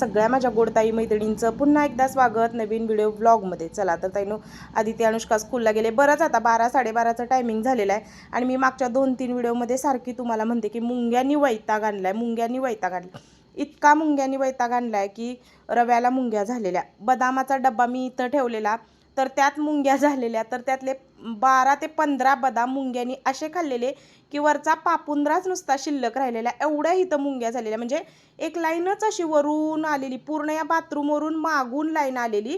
सगळ्या माझ्या गोडताई मैत्रिणींचं पुन्हा एकदा स्वागत नवीन व्हिडिओ ब्लॉगमध्ये चला तर ताईनो आदित्य अनुष्का स्कूलला गेले. बरंच आता बारा साडेबाराचं टायमिंग झालेलं आहे. आणि मी मागच्या दोन तीन व्हिडिओमध्ये सारखी तुम्हाला म्हणते की मुंग्यांनी वैताग आणलाय मुंग्यांनी वैताग आणला इतका मुंग्यांनी वैताग आणलाय की रव्याला मुंग्या झालेल्या. बदामाचा डब्बा मी इथं ठेवलेला. तर त्यात मुंग्या झालेल्या तर त्यातले बारा ते पंधरा बदाम मुंग्यांनी असे खाल्लेले की वरचा पापुंद्राच नुसता शिल्लक राहिलेला एवढ्या इथं मुंग्या झालेल्या. म्हणजे एक लाईनच अशी वरून आलेली पूर्ण या बाथरूमवरून मागून लाईन आलेली.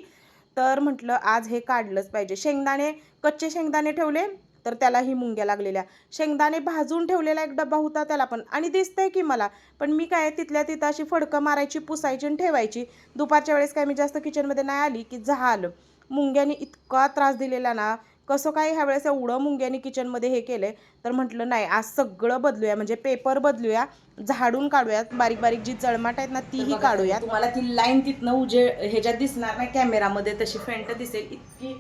तर म्हटलं आज हे काढलंच पाहिजे. शेंगदाणे कच्चे शेंगदाणे ठेवले तर त्याला ही मुंग्या लागलेल्या. शेंगदाणे भाजून ठेवलेला एक डब्बा होता त्याला पण. आणि दिसतंय की मला पण मी काय तिथल्या तिथं अशी फडकं मारायची पुसायची आणि ठेवायची. दुपारच्या वेळेस काय मी जास्त किचनमध्ये नाही आली की झालं मुंग्याने इतका त्रास दिलेला ना कसं काय ह्या वेळेस एवढं मुंग्याने किचनमध्ये हे केलंय? तर म्हटलं नाही आज सगळं बदलूया म्हणजे पेपर बदलूया झाडून काढूयात बारीक बारीक जी जळमाट आहेत ना तीही काढूया तुम्हाला ती लाईन तिथनं उजे ह्याच्यात दिसणार नाही कॅमेरामध्ये तशी फेंट दिसेल. इतकी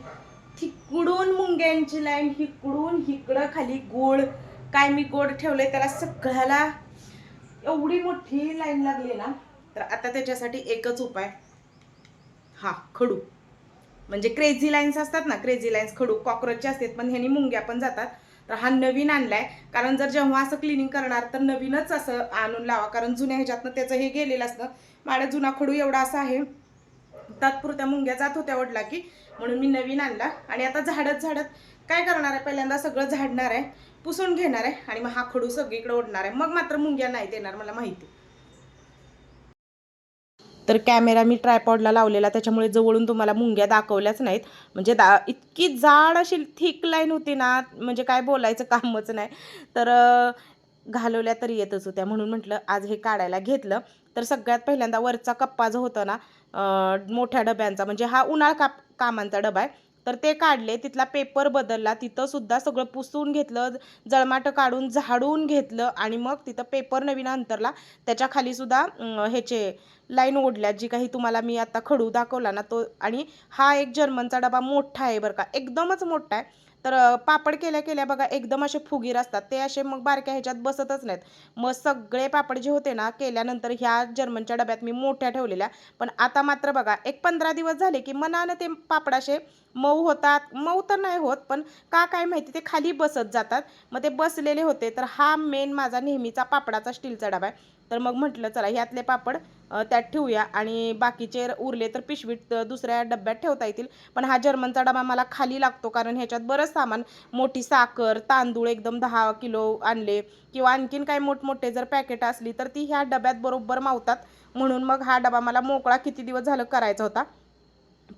तिकडून मुंग्यांची लाईन हिकडून हिकडं खाली गोळ काय मी गोड ठेवलंय त्याला सगळ्याला एवढी मोठी लाईन लागली ना तर आता त्याच्यासाठी एकच उपाय. हा खडू. म्हणजे क्रेझी लाईन्स असतात ना क्रेझी लाईन्स खडू कॉक्रोचचे असतात पण ह्यानी मुंग्या पण जातात. तर हा नवीन आणलाय. कारण जर जेव्हा असं क्लिनिंग करणार तर नवीनच असं आणून लावा. कारण जुन्या ह्याच्यातनं त्याचं हे गेलेलं असतं. माझ्या जुना खडू एवढा असा आहे. तात्पुरत्या मुंग्या जात होत्या वडला की. म्हणून मी नवीन आणला. आणि आता झाडत झाडत काय करणार आहे? पहिल्यांदा सगळं झाडणार आहे पुसून घेणार आहे. आणि मग हा खडू सगळीकडे ओढणार आहे. मग मात्र मुंग्या नाही देणार मला माहिती. तर कॅमेरा मी ट्रायपॉडला लावलेला त्याच्यामुळे जवळून तुम्हाला मुंग्या दाखवल्याच नाहीत. म्हणजे दा इतकी जाड अशी थिक लाईन होती ना म्हणजे काय बोलायचं कामच नाही. तर घालवल्या तरी येतच होत्या म्हणून म्हटलं आज हे काढायला घेतलं. तर सगळ्यात पहिल्यांदा वरचा कप्पा जो होता ना मोठ्या डब्यांचा म्हणजे हा उन्हाळ काप कामांचा डबा आहे. तर ते काढले तिथला पेपर बदलला तिथं सुद्धा सगळं पुसून घेतलं जळमाटं काढून झाडून घेतलं आणि मग तिथं पेपर नवीन अंतरला त्याच्या सुद्धा ह्याचे लाईन ओढल्या जी काही तुम्हाला मी आता खडू दाखवला ना तो आणि हा एक जर्मनचा डबा मोठा आहे बरं का एकदमच मोठा आहे. तर पापड केल्या केल्या बघा एकदम असे फुगीर असतात. ते असे मग बारक्या ह्याच्यात बसतच नाहीत. मग सगळे पापड जे होते ना केल्यानंतर ह्या जर्मनच्या डब्यात मी मोठ्या ठेवलेल्या. पण आता मात्र बघा एक पंधरा दिवस झाले की मनानं ते पापड असे मऊ होतात. मऊ तर नाही होत पण का काय माहिती ते खाली बसत जातात. मग ते बसलेले होते. तर हा मेन माझा नेहमीचा पापडाचा स्टीलचा डबा आहे. तर मग म्हटलं चला ह्यातले पापड त्यात ठेवूया. आणि बाकीचे उरले तर पिशवीत दुसऱ्या डब्यात ठेवता येतील. पण हा जर्मनचा डबा मला खाली लागतो कारण ह्याच्यात बरंच सामान मोठी साखर तांदूळ एकदम दहा किलो आणले. किंवा आणखीन काही मोठमोठे जर पॅकेट असली तर ती ह्या डब्यात बरोबर मावतात. म्हणून मग हा डबा मला मोकळा किती दिवस झालं करायचा होता.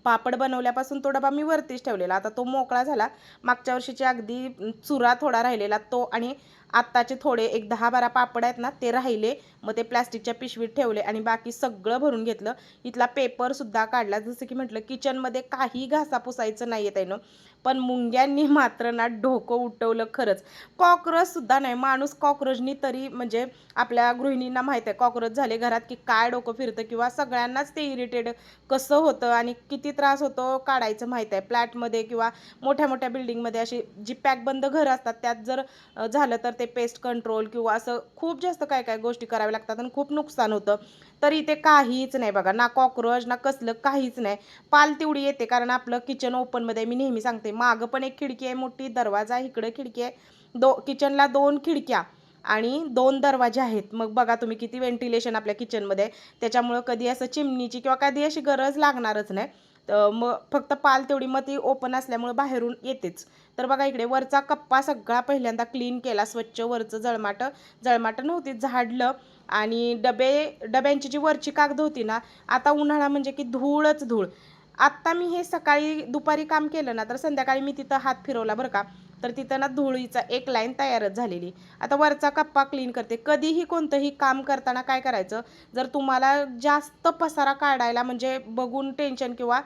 पापड बनवल्यापासून तो डबा मी वरतीच ठेवलेला. आता तो मोकळा झाला. मागच्या वर्षीची अगदी चुरा थोडा राहिलेला तो आणि आत्ताचे थोडे एक दहा बारा पापड आहेत ना ते राहिले. मग ते प्लॅस्टिकच्या पिशवीत ठेवले आणि बाकी सगळं भरून घेतलं. इथला पेपरसुद्धा काढला. जसं की म्हटलं किचनमध्ये काही घासा पुसायचं नाही आहे त्यानं पण मुंग्यांनी मात्र ना ढोकं उठवलं खरंच. कॉक्रोचसुद्धा नाही. माणूस कॉक्रोचनी तरी म्हणजे आपल्या गृहिणींना माहीत आहे. कॉक्रोच झाले घरात की काय डोकं फिरतं किंवा सगळ्यांनाच ते इरिटेड कसं होतं आणि किती त्रास होतो काढायचं माहीत आहे. फ्लॅटमध्ये किंवा मोठ्या मोठ्या बिल्डिंगमध्ये अशी जी पॅकबंद घरं असतात त्यात जर झालं तर ते पेस्ट कंट्रोल किंवा असं खूप जास्त काय काय गोष्टी कराव्या लागतात आणि खूप नुकसान होतं. तर इथे काहीच नाही बघा. ना कॉक्रोच ना कसलं काहीच नाही. पाल तेवढी येते कारण आपलं किचन ओपनमध्ये मी नेहमी सांगते मागं पण एक खिडकी आहे मोठी दरवाजा इकडं खिडकी आहे. दो किचनला दोन खिडक्या आणि दोन दरवाजे आहेत. मग बघा तुम्ही किती व्हेंटिलेशन आपल्या किचनमध्ये आहे. त्याच्यामुळं कधी असं चिमणीची किंवा कधी अशी गरज लागणारच नाही. तर मग फक्त पाल तेवढी मग ती ओपन असल्यामुळं बाहेरून येतेच. तर बघा इकडे वरचा कप्पा सगळा पहिल्यांदा क्लीन केला स्वच्छ वरचं जळमाटं. जळमाटं नव्हती झाडलं आणि डबे डब्यांची जी वरची कागद होती ना आता उन्हाळा म्हणजे की धूळच धूळ. आत्ता मी हे सकाळी दुपारी काम केलं ना तर संध्याकाळी मी तिथं हात फिरवला बरं का. तर तिथं ना धुळीचा एक लाईन तयारच झालेली. आता वरचा कप्पा क्लीन करते. कधीही कोणतंही काम करताना काय करायचं? जर तुम्हाला जास्त पसारा काढायला म्हणजे बघून टेन्शन किंवा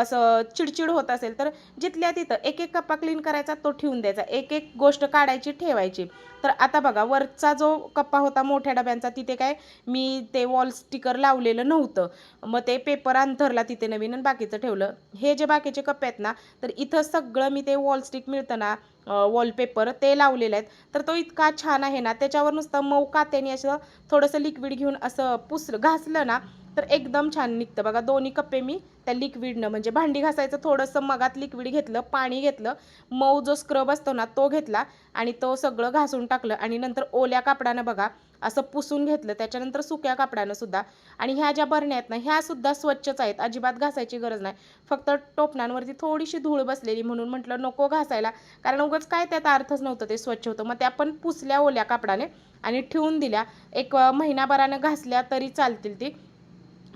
असं चिडचिड होत असेल तर जिथल्या तिथं एक एक कप्पा क्लीन करायचा तो ठेवून द्यायचा. एक एक गोष्ट काढायची ठेवायची. तर आता बघा वरचा जो कप्पा होता मोठ्या डब्यांचा तिथे काय मी ते वॉल स्टिकर लावलेलं नव्हतं. मग ते पेपर अंथरला तिथे नवीन आणि बाकीचं ठेवलं. हे जे बाकीचे कप्पे आहेत ना तर इथं सगळं मी ते वॉल स्टिक मिळतं ना वॉलपेपर ते लावलेले आहेत. तर तो इतका छान आहे ना त्याच्यावर नुसतं मऊ कात्याने असं थोडंसं लिक्विड घेऊन असं पुसलं घासलं ना तर एकदम छान निघतं. बघा दोन्ही कप्पे मी त्या लिक्विडनं म्हणजे भांडी घासायचं थोडंसं मगात लिक्विड घेतलं पाणी घेतलं मऊ जो स्क्रब असतो ना तो घेतला आणि तो सगळं घासून टाकलं आणि नंतर ओल्या कापडानं बघा असं पुसून घेतलं त्याच्यानंतर सुक्या कापडानं सुद्धा. आणि ह्या ज्या बरण्या आहेत ना ह्या सुद्धा स्वच्छच आहेत अजिबात घासायची गरज नाही. फक्त टोपणांवरती थोडीशी धूळ बसलेली म्हणून म्हटलं नको घासायला. कारण उगाच काय त्यात अर्थच नव्हतं ते स्वच्छ होतं. मग त्या पण पुसल्या ओल्या कापडाने आणि ठेवून दिल्या. एक महिनाभरानं घासल्या तरी चालतील ती.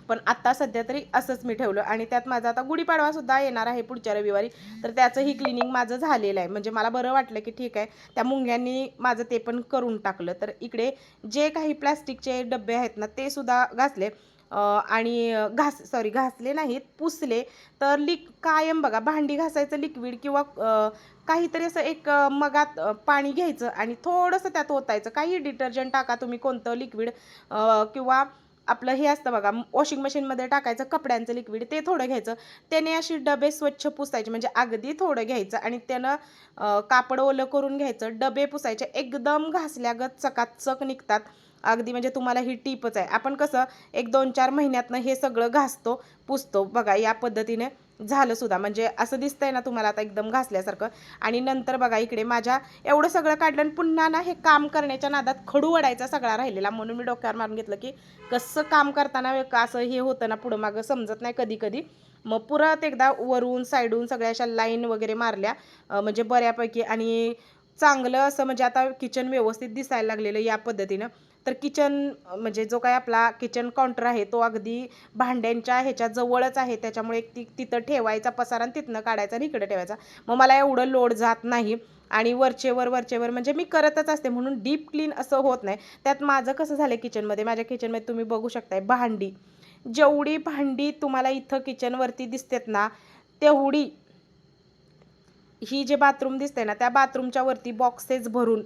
पण आत्ता सध्या तरी असंच मी ठेवलं. आणि त्यात माझा आता गुढीपाडवासुद्धा येणार आहे पुढच्या रविवारी. तर त्याचंही क्लिनिंग माझं झालेलं आहे. म्हणजे मला बरं वाटलं की ठीक आहे त्या मुंग्यांनी माझं ते पण करून टाकलं. तर इकडे जे काही प्लॅस्टिकचे डबे आहेत ना ते सुद्धा घासले. आणि घास सॉरी घासले नाहीत पुसले. तर लिक कायम बघा भांडी घासायचं लिक्विड किंवा काहीतरी असं एक मगात पाणी घ्यायचं आणि थोडंसं त्यात ओतायचं. काही डिटर्जंट टाका तुम्ही कोणतं लिक्विड किंवा आपलं हे असतं बघा वॉशिंग मशीनमध्ये टाकायचं कपड्यांचं लिक्विड ते थोडं घ्यायचं. त्याने अशी डबे स्वच्छ पुसायचे म्हणजे अगदी थोडं घ्यायचं आणि त्यानं कापड ओलं करून घ्यायचं डबे पुसायचे एकदम घासल्यागत चकाचक निघतात. अगदी म्हणजे तुम्हाला ही टीपच आहे. आपण कसं एक दोन चार महिन्यातनं हे सगळं घासतो पुसतो. बघा या पद्धतीने झालं सुद्धा. म्हणजे असं दिसतंय ना तुम्हाला आता एकदम घासल्यासारखं. आणि नंतर बघा इकडे माझ्या एवढं सगळं काढलं आणि पुन्हा ना हे काम करण्याच्या नादात खडू वडायचा सगळा राहिलेला. म्हणून मी डोक्यावर मारून घेतलं की कसं काम करताना का असं हे होतं ना पुढं मागं समजत नाही कधी कधी. मग पुरत एकदा वरून साईडून सगळ्या अशा लाईन वगैरे मारल्या. म्हणजे बऱ्यापैकी आणि चांगलं असं म्हणजे आता किचन व्यवस्थित दिसायला लागलेलं या पद्धतीनं. तर किचन म्हणजे जो काय आपला किचन काउंटर आहे तो अगदी भांड्यांच्या ह्याच्या जवळच आहे. त्याच्यामुळे एक ती तिथं ठेवायचा पसारा आणि तिथनं काढायचा आणि इकडे ठेवायचा. मग मला एवढं लोड जात नाही. आणि वरचेवर वरचेवर म्हणजे मी करतच असते. म्हणून डीप क्लीन असं होत नाही. त्यात माझं कसं झालं किचनमध्ये माझ्या किचनमध्ये तुम्ही बघू शकताय भांडी. जेवढी भांडी तुम्हाला इथं किचनवरती दिसतेत ना तेवढी ही जे बाथरूम दिसते ना त्या बाथरूमच्या वरती बॉक्सेस भरून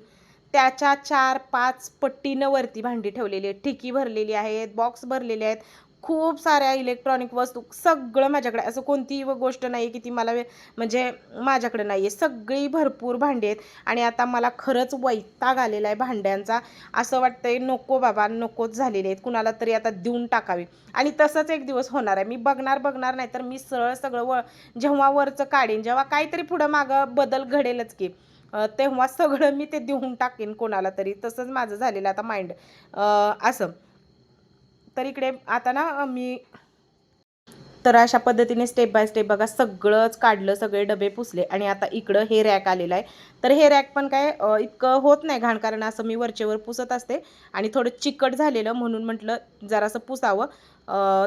त्याच्या चार पाच पट्टीनं वरती भांडी ठेवलेली आहेत. ठिकी भरलेली आहेत बॉक्स भरलेले आहेत. खूप साऱ्या इलेक्ट्रॉनिक वस्तू सगळं माझ्याकडे. असं कोणतीही व गोष्ट नाही आहे की ती मला वे- म्हणजे माझ्याकडे नाही आहे सगळी भरपूर भांडी आहेत आणि आता मला खरंच वैताग आलेला आहे भांड्यांचा. असं वाटतंय नको बाबा नकोच झालेले आहेत. कुणाला तरी आता देऊन टाकावी. आणि तसंच एक दिवस होणार आहे. मी बघणार बघणार नाही तर मी सरळ सगळं व जेव्हा वरचं काढीन जेव्हा काहीतरी पुढं मागं बदल घडेलच की. तेव्हा सगळं मी ते देऊन टाकेन कोणाला तरी. तसंच माझं झालेलं आता माइंड. असं. तर इकडे आता ना मी तर अशा पद्धतीने स्टेप बाय स्टेप बघा सगळंच काढलं सगळे डबे पुसले आणि आता इकडं हे रॅक आलेलं आहे. तर हे रॅक पण काय इतकं होत नाही घाण कारण असं मी वरचेवर पुसत असते आणि थोडं चिकट झालेलं म्हणून म्हटलं जरासं पुसावं.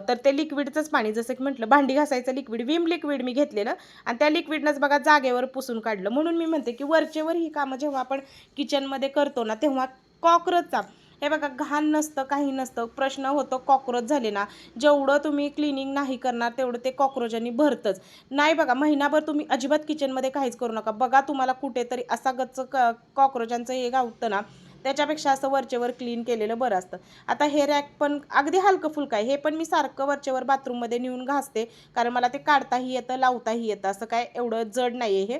तर ते लिक्विडचंच पाणी जसं की म्हटलं भांडी घासायचं लिक्विड विम लिक्विड मी घेतलेलं आणि त्या लिक्विडनंच बघा जागेवर पुसून काढलं. म्हणून मी म्हणते की वरचेवर ही कामं जेव्हा आपण किचनमध्ये करतो ना तेव्हा कॉक्रोचचा हे बघा घाण नसतं काही नसतं. प्रश्न होतो कॉक्रोच झाले ना जेवढं तुम्ही क्लिनिंग नाही करणार तेवढं ते कॉक्रोचांनी भरतंच. नाही बघा महिनाभर तुम्ही अजिबात किचनमध्ये काहीच करू नका. बघा तुम्हाला कुठेतरी असा गच्च क कॉक्रोचांचं हे गावतं ना त्याच्यापेक्षा असं वरचेवर क्लीन केलेलं बरं असतं. आता हे रॅक पण अगदी हलकं फुलकं आहे. हे पण मी सारखं वरचेवर बाथरूममध्ये नेऊन घासते कारण मला ते काढताही येतं लावताही येतं. असं काय एवढं जड नाही आहे हे.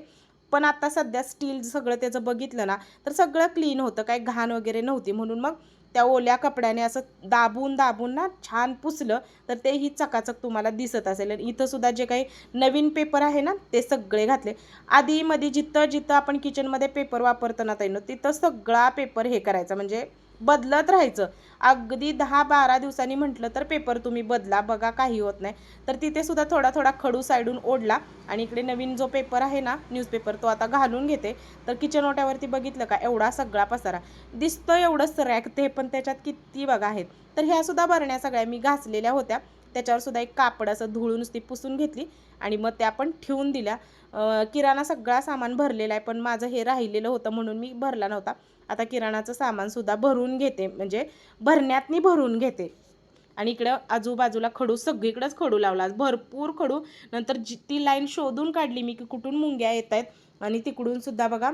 पण आता सध्या स्टील सगळं त्याचं बघितलं ना तर सगळं क्लीन होतं. काय घाण वगैरे नव्हती. म्हणून मग त्या ओल्या कपड्याने असं दाबून दाबून ना छान पुसलं तर तेही चकाचक तुम्हाला दिसत असेल. आणि इथंसुद्धा जे काही नवीन पेपर आहे ना ते सगळे घातले. आधी मध्ये जिथं जिथं आपण किचनमध्ये पेपर वापरताना ताईनं तिथं सगळा पेपर हे करायचा. म्हणजे बदलत राहायचं. अगदी दहा बारा दिवसांनी म्हटलं तर पेपर तुम्ही बदला बघा काही होत नाही. तर तिथे सुद्धा थोडा थोडा खडू साईडून ओढला आणि इकडे नवीन जो पेपर आहे ना न्यूजपेपर तो आता घालून घेते. तर किचन ओट्यावरती बघितलं का एवढा सगळा पसारा. दिसतो एवढंच रॅक ते पण त्याच्यात किती बघा आहेत. तर ह्या सुद्धा भरण्या सगळ्या मी घासलेल्या होत्या. त्याच्यावर सुद्धा एक कापड असं धुळून नुसती पुसून घेतली आणि मग त्या पण ठेवून दिल्या. किराणा सगळा सामान भरलेला आहे पण माझं हे राहिलेलं होतं म्हणून मी भरला नव्हता. आता किराणाचं सामानसुद्धा भरून घेते म्हणजे भरण्यातनी भरून घेते. आणि इकडं आजूबाजूला खडू सगळीकडंच खडू लावला. भरपूर खडू. नंतर जी ती लाईन शोधून काढली मी की कुठून मुंग्या येत आहेत आणि तिकडून सुद्धा बघा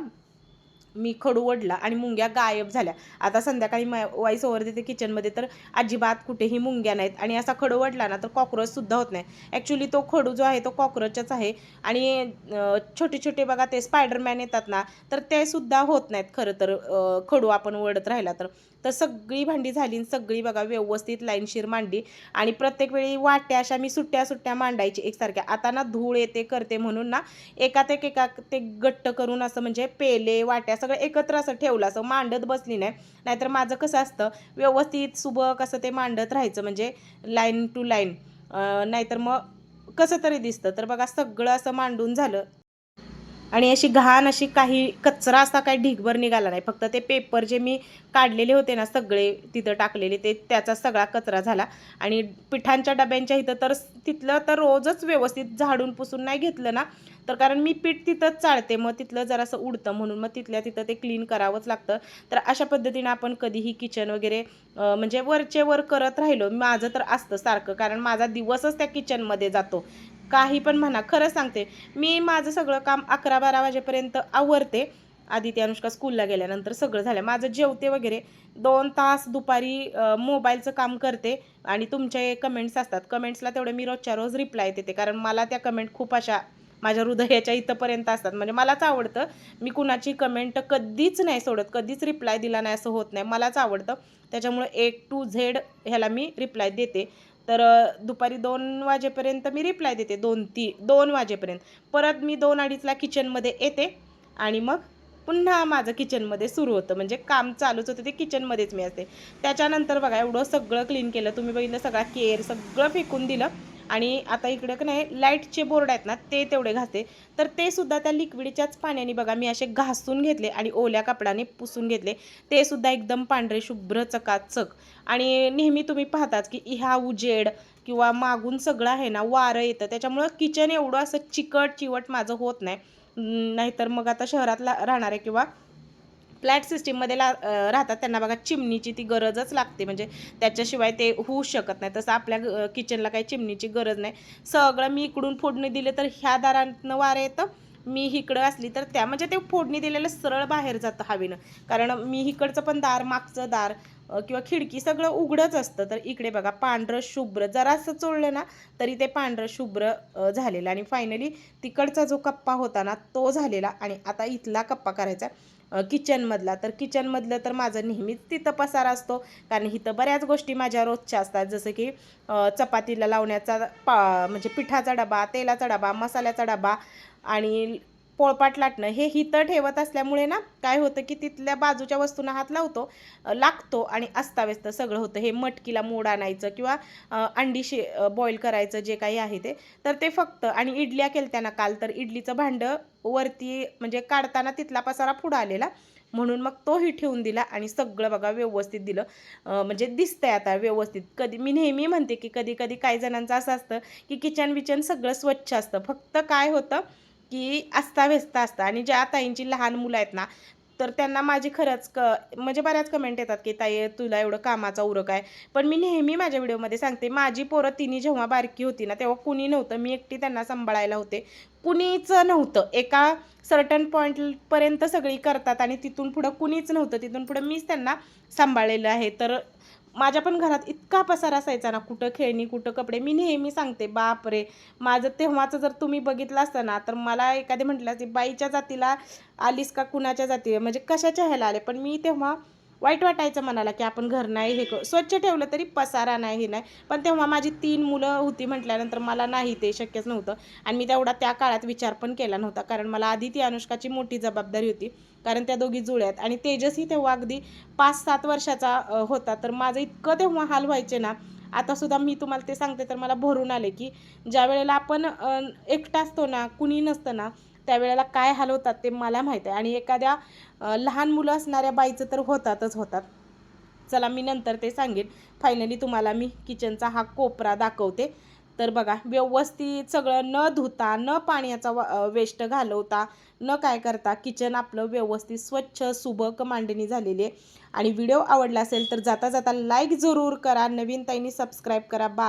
मी खडू ओढला आणि मुंग्या गायब झाल्या. आता संध्याकाळी मा वाईस ओव्हर देते किचनमध्ये तर अजिबात कुठेही मुंग्या नाहीत. आणि असा खडू ओढला ना तर कॉक्रोचसुद्धा होत नाही. ॲक्च्युली तो खडू जो आहे तो कॉक्रोचच आहे. आणि छोटे छोटे बघा ते स्पायडरमॅन येतात ना तर ते सुद्धा होत नाहीत खरं तर खडू आपण ओढत राहिला तर. तर सगळी भांडी झाली आणि सगळी बघा व्यवस्थित लाईनशीर मांडली. आणि प्रत्येक वेळी वाट्या अशा मी सुट्ट्या सुट्ट्या मांडायची एकसारख्या. आता ना धूळ येते करते म्हणून ना एकात एक एका ते गट्ट करून असं म्हणजे पेले वाट्या सगळं एकत्र असं ठेवलं. असं मांडत बसली नाही. नाहीतर माझं कसं असतं व्यवस्थित सुबक असं ते मांडत राहायचं म्हणजे लाईन टू लाईन. नाहीतर मग कसं तरी दिसतं. तर बघा सगळं असं मांडून झालं. आणि अशी घाण अशी काही कचरा असा काही ढीगभर निघाला नाही. फक्त ते पेपर जे मी काढलेले होते ना सगळे तिथं टाकलेले ते त्याचा सगळा कचरा झाला. आणि पिठांच्या डब्यांच्या इथं तर तिथलं तर रोजच व्यवस्थित झाडून पुसून नाही घेतलं ना. तर कारण मी पीठ तिथंच चाळते मग तिथलं जरासं उडतं म्हणून मग तिथल्या तिथं ते क्लीन करावंच लागतं. तर अशा पद्धतीनं आपण कधीही किचन वगैरे म्हणजे वरचे वर करत राहिलो. माझं तर असतं सारखं कारण माझा दिवसच त्या किचनमध्ये जातो. काही पण म्हणा खरं सांगते. मी माझं सगळं काम अकरा बारा वाजेपर्यंत आवरते. आदिती अनुष्का स्कूलला गेल्यानंतर सगळं झालं. माझं जेवते वगैरे दोन तास दुपारी मोबाईलचं काम करते आणि तुमचे कमेंट्स असतात. कमेंट्सला तेवढे मी रोजच्या रोज रिप्लाय देते. कारण मला त्या कमेंट खूप अशा माझ्या हृदयाच्या इथंपर्यंत असतात. म्हणजे मलाच आवडतं. मी कुणाची कमेंट कधीच नाही सोडत. कधीच रिप्लाय दिला नाही असं होत नाही. मलाच आवडतं. त्याच्यामुळे एक टू झेड ह्याला मी रिप्लाय देते. तर दुपारी दोन वाजेपर्यंत मी रिप्लाय देते दोन ती दोन वाजेपर्यंत. परत मी दोन अडीचला किचनमध्ये येते आणि मग पुन्हा माझं किचनमध्ये सुरू होतं. म्हणजे काम चालूच होतं ते किचनमध्येच मी असते. त्याच्यानंतर बघा एवढं सगळं क्लीन केलं. तुम्ही बघितलं सगळा केअर सगळं फेकून दिलं. आणि आता इकडं का नाही लाईटचे बोर्ड आहेत ना ते तेवढे घासते तर ते सुद्धा त्या लिक्विडच्याच पाण्याने बघा मी असे घासून घेतले आणि ओल्या कपड्याने पुसून घेतले. ते सुद्धा एकदम पांढरे शुभ्र चकाचक. आणि नेहमी तुम्ही पाहताच की ह्या उजेड किंवा मागून सगळं आहे ना वारं येतं. त्याच्यामुळं किचन एवढं असं चिकट चिवट माझं होत नाही. नाहीतर मग आता शहरात राहणारे किंवा फ्लॅट सिस्टीममध्ये ला राहतात त्यांना बघा चिमणीची ती गरजच लागते. म्हणजे त्याच्याशिवाय ते होऊ शकत नाही. तसं आपल्या किचनला काही चिमणीची गरज नाही. सगळं मी इकडून फोडणी दिले तर ह्या दारांनं वारं येतं. मी इकडं असली तर त्या म्हणजे ते फोडणी दिलेलं सरळ बाहेर जातं हवेनं. कारण मी इकडचं पण दार मागचं दार किंवा खिडकी सगळं उघडंच असतं. तर इकडे बघा पांढरं शुभ्र. जरासं चोळलं ना तरी ते पांढरं शुभ्र झालेलं. आणि फायनली तिकडचा जो कप्पा होता ना तो झालेला. आणि आता इथला कप्पा करायचा किचनमधला तर किचनमधलं तर माझं नेहमीच तिथं पसारा असतो. कारण इथं बऱ्याच गोष्टी माझ्या रोजच्या असतात. जसं की चपातीला लावण्याचा पा म्हणजे पिठाचा डबा तेलाचा डबा मसाल्याचा डबा आणि पोळपाट लाटणं हे हिथं ठेवत असल्यामुळे ना काय होतं की तिथल्या बाजूच्या वस्तूंना हात लावतो लागतो आणि अस्ताव्यस्त सगळं होतं. हे मटकीला मोड आणायचं किंवा अंडी शे बॉईल करायचं जे काही आहे ते तर ते फक्त आणि इडल्या केलत्या ना काल तर इडलीचं भांडं वरती म्हणजे काढताना तिथला पसारा पुढं आलेला. म्हणून मग तोही ठेवून दिला आणि सगळं बघा व्यवस्थित दिलं. म्हणजे दिसतंय आता व्यवस्थित. कधी मी नेहमी म्हणते की कधी कधी काही जणांचं असं असतं की किचन विचन सगळं स्वच्छ असतं. फक्त काय होतं की असता अस्ताव्यस्त असता. आणि ज्या ताईंची लहान मुलं आहेत ना तर त्यांना माझी खरंच क म्हणजे बऱ्याच कमेंट येतात की ताई तुला एवढं कामाचा उरक आहे. पण मी नेहमी माझ्या व्हिडिओमध्ये सांगते माझी पोरं तिन्ही जेव्हा बारकी होती ना तेव्हा कुणी नव्हतं. मी एकटी त्यांना सांभाळायला होते. कुणीच नव्हतं. एका सर्टन पॉईंटपर्यंत सगळी करतात आणि तिथून पुढं कुणीच नव्हतं. तिथून पुढं मीच त्यांना सांभाळलेलं आहे. तर माझ्या पण घरात इतका पसार असायचा ना कुठं खेळणी कुठं कपडे. मी नेहमी सांगते बाप रे माझं तेव्हाचं जर तुम्ही बघितलं असतं ना तर मला एखादी म्हटलं असते बाईच्या जातीला आलीस का कुणाच्या जाती म्हणजे कशाच्या ह्याला आले? पण मी तेव्हा वाईट वाटायचं मनाला की आपण घर नाही हे क- स्वच्छ ठेवलं तरी पसारा नाही हे नाही. पण तेव्हा माझी तीन मुलं होती म्हटल्यानंतर मला नाही ते शक्यच नव्हतं. आणि मी तेवढा त्या काळात विचार पण केला नव्हता. कारण मला आधी ती अनुष्काची मोठी जबाबदारी होती. कारण त्या दोघी जुळ्यात. आणि तेजसही तेव्हा अगदी पाच सात वर्षाचा होता. तर माझं इतकं तेव्हा हाल व्हायचे ना आता सुद्धा मी तुम्हाला ते सांगते तर मला भरून आले की ज्या वेळेला आपण एकटा असतो ना कुणी नसतं ना त्यावेळेला काय हाल होतात ते मला माहीत आहे. आणि एखाद्या लहान मुलं असणाऱ्या बाईचं तर होतातच होतात. चला मी नंतर ते सांगेन. फायनली तुम्हाला मी किचनचा हा कोपरा दाखवते. तर बघा व्यवस्थित सगळं न धुता न पाण्याचा वेस्ट घालवता न काय करता किचन आपलं व्यवस्थित स्वच्छ सुबक मांडणी झालेली आहे. आणि व्हिडिओ आवडला असेल तर जाता जाता लाईक जरूर करा. नवीन ताईंनी सबस्क्राईब करा. बा